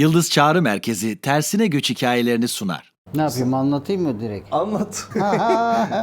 Yıldız Çağrı Merkezi tersine göç hikayelerini sunar. Ne yapayım anlatayım mı direkt? Anlat.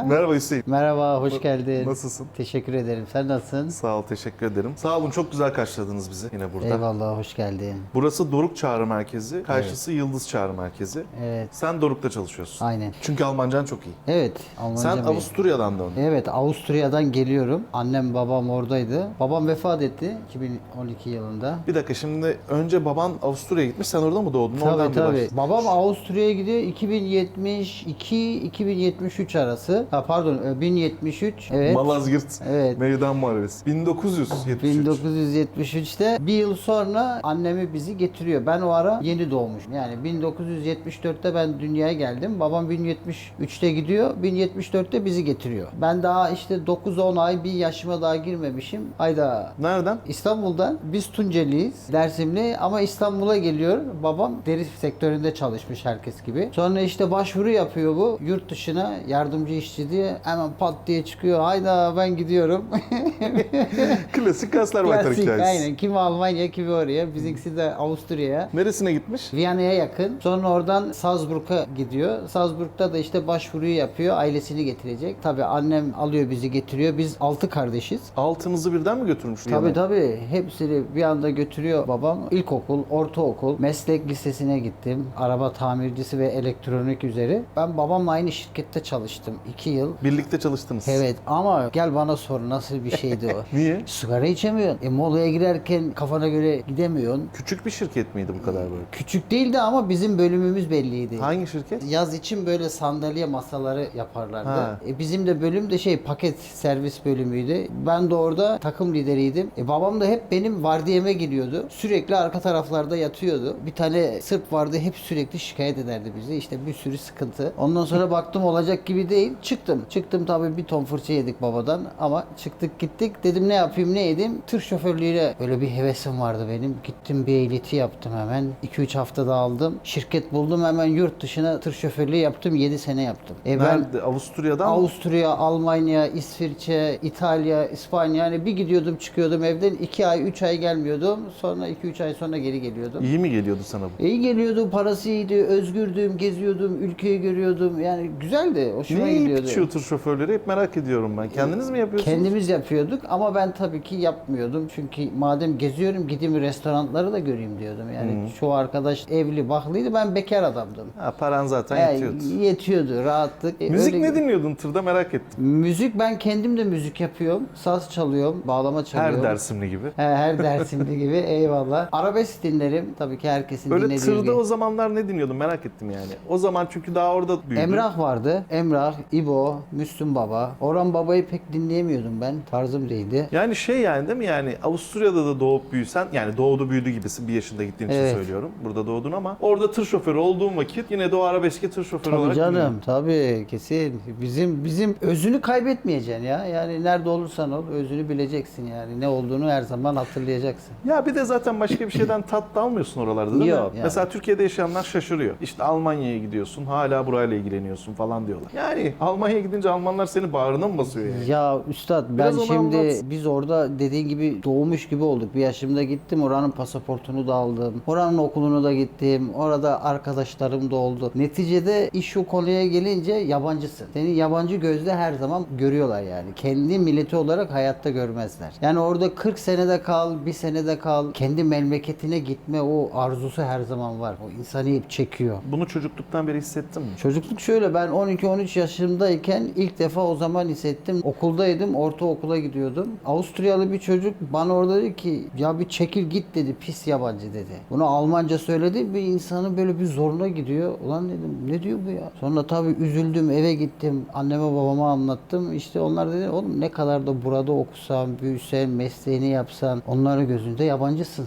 Merhaba Hüseyin. Merhaba, hoş geldin. Nasılsın? Teşekkür ederim. Sen nasılsın? Sağ ol, teşekkür ederim. Sağ olun, çok güzel karşıladınız bizi yine burada. Eyvallah, hoş geldin. Burası Doruk Çağrı Merkezi, karşısı Yıldız Çağrı Merkezi. Evet, Sen Doruk'ta çalışıyorsun. aynen. Çünkü Almancan çok iyi. Evet, Almanca Sen mezun. Avusturya'dan döndün. Evet, Avusturya'dan geliyorum. Annem babam oradaydı. Babam vefat etti 2012 yılında. Bir dakika şimdi önce baban Avusturya'ya gitmiş, sen orada mı doğdun? Oradan Tabii bir tabii. başla. Babam Avusturya'ya gidiyor 2072-2073 arası. Ha pardon e, 1073. Evet. Malazgirt Evet. Meydan Muharebesi. 1973. 1973'te bir yıl sonra annemi bizi getiriyor. Ben o ara yeni doğmuşum. Yani 1974'te ben dünyaya geldim. Babam 1073'te gidiyor. 1074'te bizi getiriyor. Ben daha işte 9-10 ay bir yaşıma daha girmemişim. Ayda Nereden? İstanbul'dan biz Tunceliyiz. Dersimli ama İstanbul'a geliyor. Babam deri sektöründe çalışmış herkes gibi. Sonra işte başvuru yapıyor bu. Yurt dışına yardımcı işçi diye hemen pat diye çıkıyor. Hayda ben gidiyorum. Klasik Klasik hikayesi. aynen. Kimi Almanya kimi oraya. Bizimkisi de Avusturya'ya. Neresine gitmiş? Viyana'ya yakın. Sonra oradan Salzburg'a gidiyor. Salzburg'da da işte başvuruyu yapıyor. Ailesini getirecek. Tabii annem alıyor bizi getiriyor. Biz altı kardeşiz. Altınızı birden mi götürmüş? Tabii Viyana? tabii. Hepsini bir anda götürüyor babam. İlkokul, ortaokul, meslek lisesine gittim. Araba tamircisi ve elektronik üzeri. Ben babamla aynı şirkette çalıştım. iki yıl. Birlikte çalıştınız. Evet ama gel bana sor nasıl bir şeydi o. Niye? Sigara içemiyorsun. E molaya girerken kafana göre gidemiyorsun. Küçük bir şirket miydi bu kadar böyle? Küçük değildi ama bizim bölümümüz belliydi. Hangi şirket? Yaz için böyle sandalye masaları yaparlardı. Ha. E bizim de bölüm de şey paket servis bölümüydü. Ben de orada takım lideriydim. E babam da hep benim vardiyeme geliyordu. Sürekli arka taraflarda yatıyordu. Bir tane Sırp vardı hep sürekli şikayet ederdi bizi. İşte bir sürü sıkıntı. Ondan sonra baktım olacak gibi değil. Çıktım. Çıktım tabii bir ton fırça yedik babadan ama çıktık gittik. Dedim ne yapayım ne edeyim. Tır şoförlüğüyle böyle bir hevesim vardı benim. Gittim bir ehliyeti yaptım hemen. 2-3 haftada aldım. Şirket buldum hemen yurt dışına tır şoförlüğü yaptım. 7 sene yaptım. E ben Nerede? Avusturya'dan mı? Avusturya, Almanya, İsviçre, İtalya, İspanya yani bir gidiyordum çıkıyordum evden 2 ay 3 ay gelmiyordum. Sonra 2-3 ay sonra geri geliyordum. İyi mi geliyordu sana bu? İyi geliyordu, parası iyiydi, özgürdüm, geziyordum, ülkeyi görüyordum. Yani güzeldi, hoşuma Niye iyi gidiyordu. biçiyor tır şoförleri? Hep merak ediyorum ben. Kendiniz mi yapıyorsunuz? Kendimiz yapıyorduk ama ben tabii ki yapmıyordum. Çünkü madem geziyorum gideyim restoranları da göreyim diyordum. Yani çoğu arkadaş evli, baklıydı. Ben bekar adamdım. Ha, paran zaten Yani yetiyordu. yetiyordu, rahatlık. E, Müzik öyle- ne dinliyordun tırda merak ettim. Müzik ben kendim de müzik yapıyorum. Saz çalıyorum, bağlama çalıyorum. Her dersimli gibi. He, her dersimde gibi eyvallah. Arabesk dinlerim. Tabii ki herkesin Böyle dinlediği tırda gibi. o zamanlar ne dinliyordun merak ettim yani. O zaman çünkü daha orada büyüdün. Emrah vardı. Emrah, İbo, Müslüm Baba. Orhan Baba'yı pek dinleyemiyordum ben. Tarzım değildi. Yani şey yani değil mi yani Avusturya'da da doğup büyüsen yani doğdu büyüdü gibisin bir yaşında gittiğin için Evet. söylüyorum. Burada doğdun ama orada tır şoförü olduğun vakit yine de o arabeski tır şoförü Tabii olarak canım, dinliyordun. tabii kesin. Bizim bizim özünü kaybetmeyeceksin ya. Yani nerede olursan ol özünü bileceksin yani. Ne olduğunu her zaman hatırlayacaksın. Ya bir de zaten başka bir şeyden tat da almıyorsun oralarda değil Yok, mi? yani. Mesela Türkiye'de yaşayanlar şaşırıyor. İşte Almanya'ya gidiyorsun hala burayla ilgileniyorsun falan diyorlar. Yani Almanya'ya gidince Almanlar seni bağrına mı basıyor yani? Ya üstad ben Biraz onu şimdi anlat. biz orada dediğin gibi doğmuş gibi olduk. Bir yaşımda gittim oranın pasaportunu da aldım. Oranın okulunu da gittim. Orada arkadaşlarım da oldu. Neticede iş o konuya gelince yabancısın. Seni yabancı gözle her zaman görüyorlar yani. Kendi milleti olarak hayatta görmezler. Yani orada 40 senede kal, bir senede kal. Kendi memleketine gitme o arzusu her zaman var. O insanı hep çekiyor. Bunu çocukluktan beri hissettin mi? Çocukluk şöyle ben 12-13 yaşımdayken ilk defa o zaman hissettim. Okuldaydım, ortaokula gidiyordum. Avusturyalı bir çocuk bana orada dedi ki ya bir çekil git dedi pis yabancı dedi. Bunu Almanca söyledi bir insanın böyle bir zoruna gidiyor. Ulan dedim ne diyor bu ya? Sonra tabii üzüldüm eve gittim anneme babama anlattım. İşte onlar dedi oğlum ne kadar da burada okusan, büyüsen, mesleğini yapsan onların gözünde yabancısın.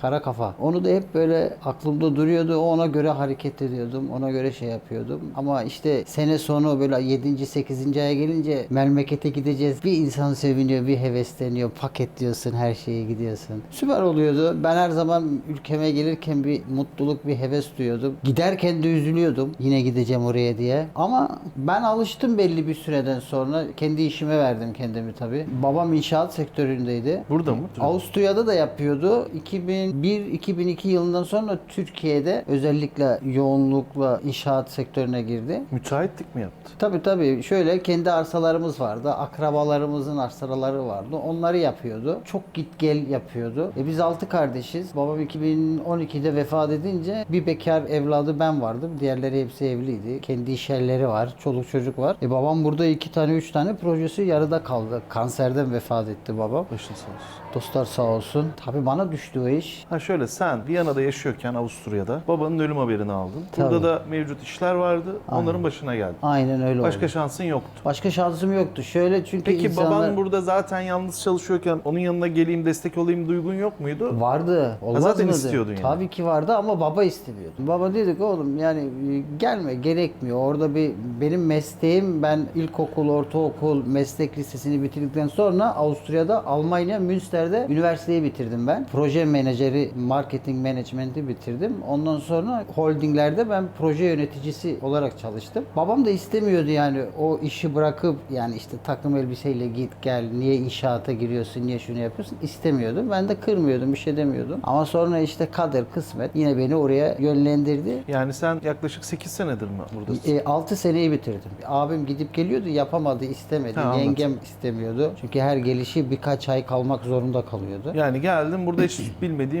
Kara kafa. Onu da hep böyle aklımda duruyordu. Ona göre hareket ediyordum. Ona göre şey yapıyordum. Ama işte sene sonu böyle 7. 8. aya gelince memlekete gideceğiz. Bir insan seviniyor, bir hevesleniyor. Paketliyorsun, her şeye gidiyorsun. Süper oluyordu. Ben her zaman ülkeme gelirken bir mutluluk, bir heves duyuyordum. Giderken de üzülüyordum. Yine gideceğim oraya diye. Ama ben alıştım belli bir süreden sonra. Kendi işime verdim kendimi tabii. Babam inşaat sektöründeydi. Burada mı? Avusturya'da da yapıyordu. 2000 2001-2002 yılından sonra Türkiye'de özellikle yoğunlukla inşaat sektörüne girdi. Müteahhitlik mi yaptı? Tabii tabii şöyle kendi arsalarımız vardı. Akrabalarımızın arsaları vardı. Onları yapıyordu. Çok git gel yapıyordu. E biz altı kardeşiz. Babam 2012'de vefat edince bir bekar evladı ben vardım. Diğerleri hepsi evliydi. Kendi iş yerleri var. Çoluk çocuk var. E babam burada iki tane üç tane projesi yarıda kaldı. Kanserden vefat etti babam. Başın sağ olsun. Dostlar sağ olsun. Tabii bana düştü o iş. Ha şöyle sen Viyana'da yaşıyorken Avusturya'da babanın ölüm haberini aldın. Burada Tabii. da mevcut işler vardı. Onların başına geldin. Aynen öyle Başka oldu. şansın yoktu. Başka şansım yoktu. Şöyle çünkü Peki insanlar... baban burada zaten yalnız çalışıyorken onun yanına geleyim destek olayım duygun yok muydu? Vardı. Olmaz zaten mıydı? istiyordun yani. Tabii ki vardı ama baba istemiyordu. Baba dedi ki oğlum yani e, gelme gerekmiyor. Orada bir benim mesleğim ben ilkokul, ortaokul, meslek lisesini bitirdikten sonra Avusturya'da Almanya Münster'de üniversiteyi bitirdim ben. Proje menajeri, marketing management'i bitirdim. Ondan sonra holdinglerde ben proje yöneticisi olarak çalıştım. Babam da istemiyordu yani o işi bırakıp yani işte takım elbiseyle git gel niye inşaata giriyorsun niye şunu yapıyorsun istemiyordu. Ben de kırmıyordum bir şey demiyordum. Ama sonra işte kader kısmet yine beni oraya yönlendirdi. Yani sen yaklaşık 8 senedir mi buradasın? 6 seneyi bitirdim. Abim gidip geliyordu yapamadı istemedi. Ha, anladım. Yengem istemiyordu. Çünkü her gelişi birkaç ay kalmak zorunda kalıyordu. Yani geldin burada hiç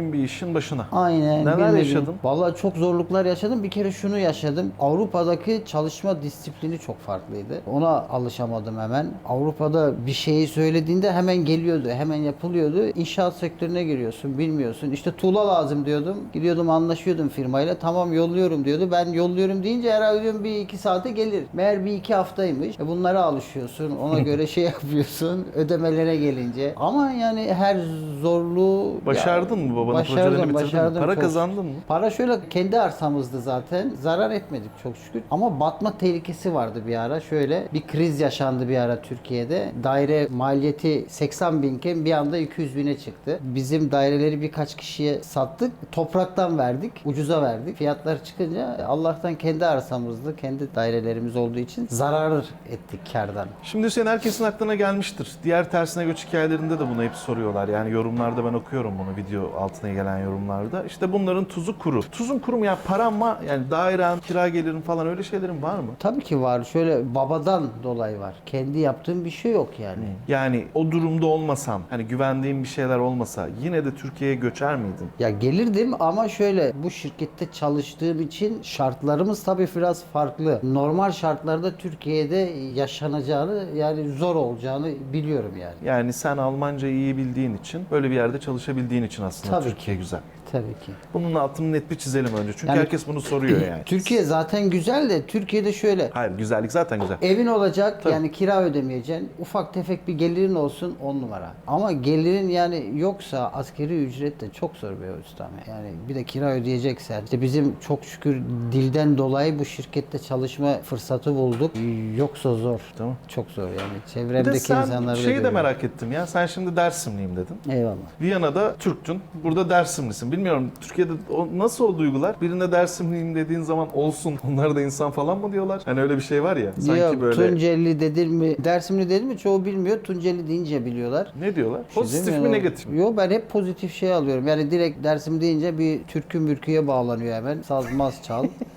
bilmediğin bir işin başına. Aynen. Neler bilmedim. yaşadın? Vallahi çok zorluklar yaşadım. Bir kere şunu yaşadım. Avrupa'daki çalışma disiplini çok farklıydı. Ona alışamadım hemen. Avrupa'da bir şeyi söylediğinde hemen geliyordu. Hemen yapılıyordu. İnşaat sektörüne giriyorsun. Bilmiyorsun. İşte tuğla lazım diyordum. Gidiyordum anlaşıyordum firmayla. Tamam yolluyorum diyordu. Ben yolluyorum deyince herhalde diyorum bir iki saate gelir. Meğer bir iki haftaymış. E bunlara alışıyorsun. Ona göre şey yapıyorsun. Ödemelere gelince. Ama yani her zorluğu... Başardın Ya, mı babanın başardım, projelerini bitirdin mi? başardım Para çok. kazandın mı? Para şöyle kendi arsamızdı zaten. Zarar etmedik çok şükür. Ama batma tehlikesi vardı bir ara. Şöyle bir kriz yaşandı bir ara Türkiye'de. Daire maliyeti 80 binken bir anda 200 bine çıktı. Bizim daireleri birkaç kişiye sattık. Topraktan verdik. Ucuza verdik. Fiyatlar çıkınca Allah'tan kendi arsamızdı. Kendi dairelerimiz olduğu için zarar ettik kardan. Şimdi Hüseyin herkesin aklına gelmiştir. Diğer tersine göç hikayelerinde de bunu hep soruyorlar. Yani yorumlarda ben okuyorum bunu video altına gelen yorumlarda. İşte bunların tuzu kuru. Tuzun kuru mu ya param mı? Yani dairen, kira gelirin falan öyle şeylerin var mı? Tabii ki var. Şöyle babadan dolayı var. Kendi yaptığım bir şey yok yani. Yani o durumda olmasan, hani güvendiğin bir şeyler olmasa yine de Türkiye'ye göçer miydin? Ya gelirdim ama şöyle bu şirkette çalıştığım için şartlarımız tabii biraz farklı. Normal şartlarda Türkiye'de yaşanacağını yani zor olacağını biliyorum yani. Yani sen Almancayı iyi bildiğin için, böyle bir yerde çalışabildiğin için aslında Türkiye güzel. Tabii ki. Bunun altını net bir çizelim önce. Çünkü Yani- herkes bunu soruyor yani. Türkiye zaten güzel de Türkiye'de şöyle Hayır güzellik zaten güzel. Evin olacak Tabii. yani kira ödemeyeceksin. Ufak tefek bir gelirin olsun on numara. Ama gelirin yani yoksa askeri ücret de çok zor bir ustam. Yani bir de kira ödeyeceksen. İşte bizim çok şükür dilden dolayı bu şirkette çalışma fırsatı bulduk. Yoksa zor. Tamam. Çok zor yani. De Çevremdeki sen insanları da şeyi de merak ettim ya. Sen şimdi Dersimliyim dedin. Eyvallah. Viyana'da Türktün. Burada Dersimlisin. Bilmiyorum Türkiye'de o, nasıl o duygular? Birine Dersimliyim dediğin zaman olsun. Onlar da insan falan mı diyorlar? Hani öyle bir şey var ya. Sanki Yok, böyle Tunceli dedim mi, Dersimli dedim mi çoğu bilmiyor. Tunceli deyince biliyorlar. ne diyorlar? Şey Pozitif mi negatif mi? Yok ben hep pozitif şey alıyorum. Yani direkt Dersim deyince bir türkü mürküye bağlanıyor hemen. Saz maz çal.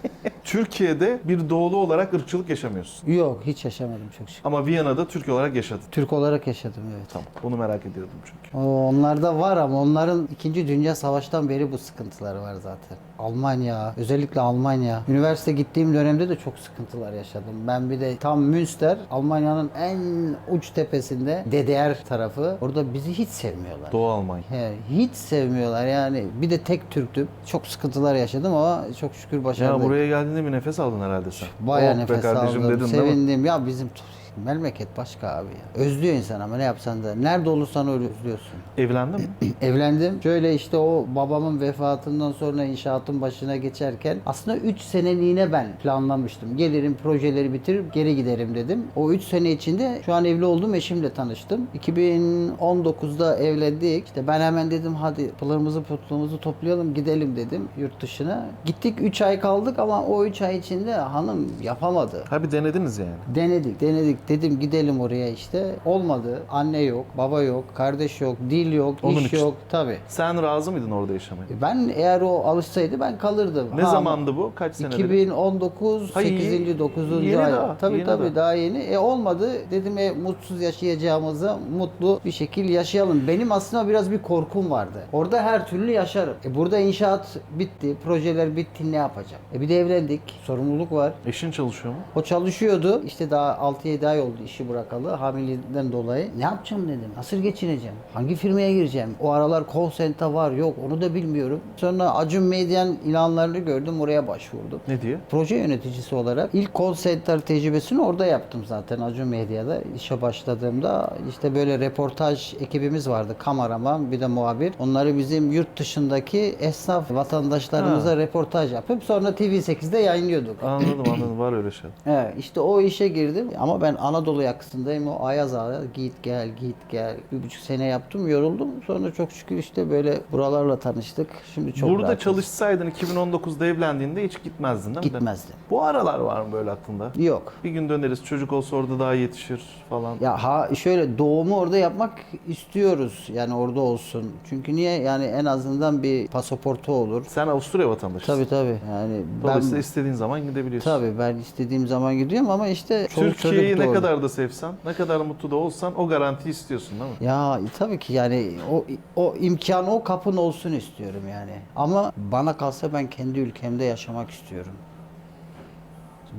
Türkiye'de bir doğulu olarak ırkçılık yaşamıyorsun. Yok hiç yaşamadım çok şükür. Ama Viyana'da Türk olarak yaşadın. Türk olarak yaşadım evet. Tamam. Bunu merak ediyordum çünkü. O, onlarda var ama onların 2. Dünya Savaş'tan beri bu sıkıntıları var zaten. Almanya, özellikle Almanya. Üniversite gittiğim dönemde de çok sıkıntılar yaşadım. Ben bir de tam Münster, Almanya'nın en uç tepesinde DDR tarafı. Orada bizi hiç sevmiyorlar. Doğu Almanya. He, hiç sevmiyorlar yani. Bir de tek Türktüm. Çok sıkıntılar yaşadım ama çok şükür başardım. Ya buraya geldiğinde bir nefes aldın herhalde sen. Bayağı Oh be nefes kardeşim aldım. dedin? Sevindim. Ya bizim memleket başka abi ya. Özlüyor insan ama ne yapsan da. Nerede olursan öyle özlüyorsun. Evlendin mi? Evlendim. Şöyle işte o babamın vefatından sonra inşaatın başına geçerken aslında 3 seneliğine ben planlamıştım. Gelirim projeleri bitirip geri giderim dedim. O 3 sene içinde şu an evli olduğum eşimle tanıştım. 2019'da evlendik. İşte ben hemen dedim hadi pılımızı putluğumuzu toplayalım gidelim dedim yurt dışına. Gittik 3 ay kaldık ama o 3 ay içinde hanım yapamadı. Ha bir denediniz yani. Denedik, denedik. Dedim gidelim oraya işte. Olmadı. Anne yok, baba yok, kardeş yok, dil yok, Onun iş için. yok. Tabii. Sen razı mıydın orada yaşamaya? Ben eğer o alışsaydı ben kalırdım. Ne Ha, zamandı bu? Kaç senedir? 2019 Ha, 8. 9. yeni ay. daha, Tabii yeni tabii daha. daha. yeni. E olmadı. Dedim e mutsuz yaşayacağımıza mutlu bir şekil yaşayalım. Benim aslında biraz bir korkum vardı. Orada her türlü yaşarım. E burada inşaat bitti, projeler bitti ne yapacağım? E bir de evlendik. Sorumluluk var. Eşin çalışıyor mu? O çalışıyordu. İşte daha 6-7 ay oldu işi bırakalı. Hamileliğinden dolayı. Ne yapacağım dedim. Nasıl geçineceğim? Hangi firmaya gireceğim? O aralar call center var yok onu da bilmiyorum. Sonra Acun Medyan ilanlarını gördüm. Oraya başvurdum. Ne diye? Proje yöneticisi olarak ilk call center tecrübesini orada yaptım zaten Acun Medya'da. işe başladığımda işte böyle reportaj ekibimiz vardı. Kameraman bir de muhabir. Onları bizim yurt dışındaki esnaf vatandaşlarımıza Ha. reportaj yapıp sonra TV8'de yayınlıyorduk. Anladım anladım var öyle şey. Evet işte o işe girdim ama ben Anadolu yakasındayım o Ayaz Ağa git gel git gel bir buçuk sene yaptım yoruldum sonra çok şükür işte böyle buralarla tanıştık şimdi çok Burada rahatız. çalışsaydın 2019'da evlendiğinde hiç gitmezdin değil mi? gitmezdim Bu aralar var mı böyle aklında? yok Bir gün döneriz çocuk olsa orada daha yetişir falan. Ya ha şöyle doğumu orada yapmak istiyoruz. Yani orada olsun. Çünkü niye? Yani en azından bir pasaportu olur. Sen Avusturya vatandaşısın. Tabii tabii. Yani Dolayısıyla ben istediğin zaman gidebiliyorsun. tabii ben istediğim zaman gidiyorum ama işte çoluk Türkiye'yi çocuk ne orada. kadar da sevsen, ne kadar mutlu da olsan o garantiyi istiyorsun değil mi? Ya tabii ki yani o o imkan o kapın olsun istiyorum yani. Ama bana kalsa ben kendi ülkemde yaşamak istiyorum.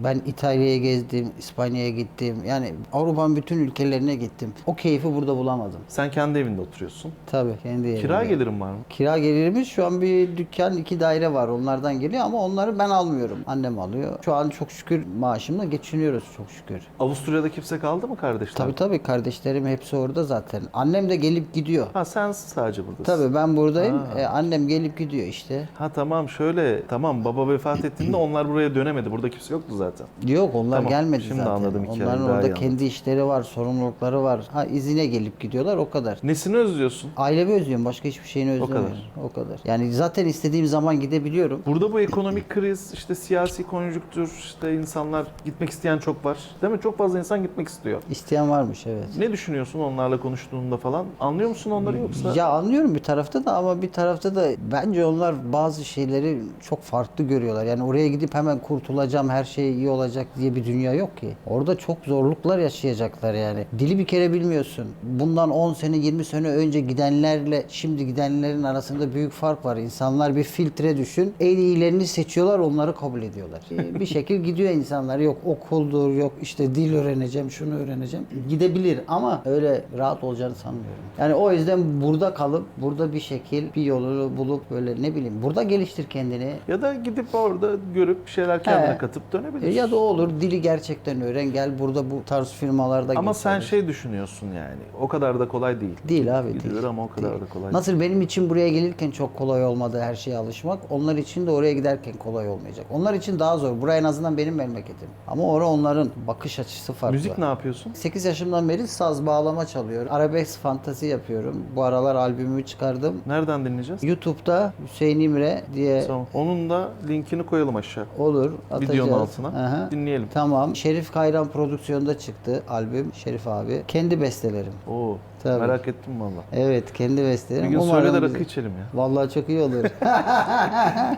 Ben İtalya'ya gezdim, İspanya'ya gittim. Yani Avrupa'nın bütün ülkelerine gittim. O keyfi burada bulamadım. Sen kendi evinde oturuyorsun. Tabii kendi yerimde. Kira gelirim var mı? Kira gelirimiz şu an bir dükkan, iki daire var. Onlardan geliyor ama onları ben almıyorum. Annem alıyor. Şu an çok şükür maaşımla geçiniyoruz çok şükür. Avusturya'da kimse kaldı mı kardeşler? Tabii tabii kardeşlerim hepsi orada zaten. Annem de gelip gidiyor. Ha sen sadece buradasın. Tabii ben buradayım. Ha. E, annem gelip gidiyor işte. Ha tamam şöyle tamam baba vefat ettiğinde onlar buraya dönemedi. Burada kimse yoktu zaten. Yok onlar Tamam, gelmedi şimdi zaten. anladım hikayeyi, Onların orada iyi kendi işleri var, sorumlulukları var. Ha izine gelip gidiyorlar o kadar. Nesini özlüyorsun? Ailemi özlüyorum. Başka hiçbir şeyini özlemiyorum. O kadar. Yani zaten istediğim zaman gidebiliyorum. Burada bu ekonomik kriz, işte siyasi konjonktür, işte insanlar gitmek isteyen çok var. Değil mi? Çok fazla insan gitmek istiyor. İsteyen varmış evet. Ne düşünüyorsun onlarla konuştuğunda falan? Anlıyor musun onları yoksa? Ya anlıyorum bir tarafta da ama bir tarafta da bence onlar bazı şeyleri çok farklı görüyorlar. Yani oraya gidip hemen kurtulacağım, her şey iyi olacak diye bir dünya yok ki. Orada çok zorluklar yaşayacaklar yani. Dili bir kere bilmiyorsun. Bundan 10 sene, 20 sene önce gidenlerle şimdi gidenlerin arasında büyük fark var. İnsanlar bir filtre düşün. En iyilerini seçiyorlar, onları kabul ediyorlar. Ee, bir şekil gidiyor insanlar. Yok okuldur, yok işte dil öğreneceğim, şunu öğreneceğim. Gidebilir ama öyle rahat olacağını sanmıyorum. Yani o yüzden burada kalıp burada bir şekil bir yolunu bulup böyle ne bileyim burada geliştir kendini. Ya da gidip orada görüp bir şeyler kendine He. katıp E. Ya da olur dili gerçekten öğren gel burada bu tarz firmalarda Ama git sen çalış. şey düşünüyorsun yani. O kadar da kolay değil. Değil abi Gidilir değil. ama o kadar Değil. da kolay Nasıl benim için buraya gelirken çok kolay olmadı her şeye alışmak. Onlar için de oraya giderken kolay olmayacak. Onlar için daha zor. Buraya en azından benim memleketim. Ama orada onların bakış açısı farklı. Müzik ne yapıyorsun? 8 yaşımdan beri saz bağlama çalıyorum. Arabesk fantezi yapıyorum. Bu aralar albümümü çıkardım. Nereden dinleyeceğiz? YouTube'da Hüseyin İmre diye Tamam. Onun da linkini koyalım aşağı. olur atacağız. Videonun altına. Aha. Dinleyelim. Tamam. Şerif Kayran prodüksiyonda çıktı albüm. Şerif abi. Kendi bestelerim. Oo. Tabii. Merak ettim valla. Evet kendi bestelerim. Bir gün Umarım söyle de rakı içelim ya. Vallahi çok iyi olur.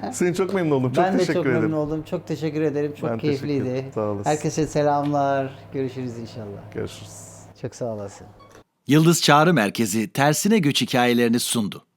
Seni çok memnun oldum. Çok ben de teşekkür çok ederim. memnun oldum. Çok teşekkür ederim. Çok Ben keyifliydi. Sağ olasın. Herkese selamlar. Görüşürüz inşallah. Görüşürüz. Çok sağ olasın. Yıldız Çağrı Merkezi tersine göç hikayelerini sundu.